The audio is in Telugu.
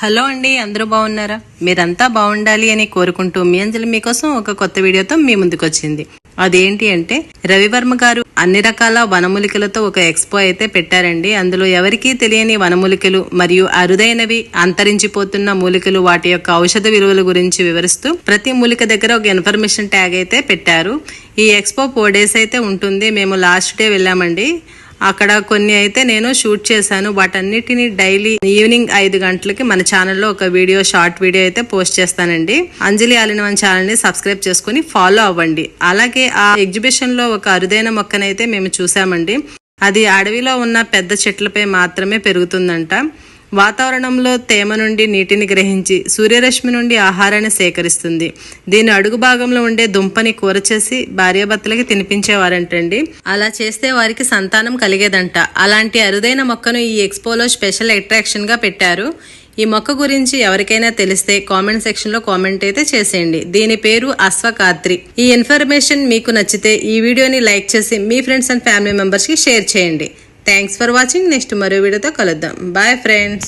హలో అండి అందరూ బాగున్నారా? మీరంతా బాగుండాలి అని కోరుకుంటూ మీ అంజలి మీకోసం ఒక కొత్త వీడియోతో మీ ముందుకు వచ్చింది అదేంటి అంటే రవివర్మ గారు అన్ని రకాల వనమూలికలతో ఒక ఎక్స్పో అయితే పెట్టారండి. అందులో ఎవరికీ తెలియని వనమూలికలు మరియు అరుదైనవి అంతరించిపోతున్న మూలికలు వాటి యొక్క ఔషధ విలువల గురించి వివరిస్తూ ప్రతి మూలిక దగ్గర ఒక ఇన్ఫర్మేషన్ ట్యాగ్ అయితే పెట్టారు. ఈ ఎక్స్పో ఫోర్ డేస్ అయితే ఉంటుంది. మేము లాస్ట్ డే వెళ్ళామండి. అక్కడ కొన్ని అయితే నేను షూట్ చేశాను. వాటన్నిటిని డైలీ ఈవినింగ్ ఐదు గంటలకి మన ఛానల్లో ఒక వీడియో షార్ట్ వీడియో అయితే పోస్ట్ చేస్తానండి. అంజలి ఆలిన మన ఛానల్ని సబ్స్క్రైబ్ చేసుకుని ఫాలో అవ్వండి. అలాగే ఆ ఎగ్జిబిషన్లో ఒక అరుదైన మొక్కనైతే మేము చూసామండి అది అడవిలో ఉన్న పెద్ద చెట్లపై మాత్రమే పెరుగుతుందంట. వాతావరణంలో తేమ నుండి నీటిని గ్రహించి సూర్యరశ్మి నుండి ఆహారాన్ని సేకరిస్తుంది. దీని అడుగు భాగంలో ఉండే దుంపని కూర చేసి భార్యాభర్తలకి తినిపించేవారంటండి. అలా చేస్తే వారికి సంతానం కలిగేదంట. అలాంటి అరుదైన మొక్కను ఈ ఎక్స్పోలో స్పెషల్ అట్రాక్షన్గా పెట్టారు. ఈ మొక్క గురించి ఎవరికైనా తెలిస్తే కామెంట్ సెక్షన్లో కామెంట్ అయితే చేసేయండి. దీని పేరు అశ్వకాత్రి. ఈ ఇన్ఫర్మేషన్ మీకు నచ్చితే ఈ వీడియోని లైక్ చేసి మీ ఫ్రెండ్స్ అండ్ ఫ్యామిలీ మెంబర్స్కి షేర్ చేయండి. థ్యాంక్స్ ఫర్ వాచింగ్ నెక్స్ట్ మరో వీడియోతో కలుద్దాం. Bye friends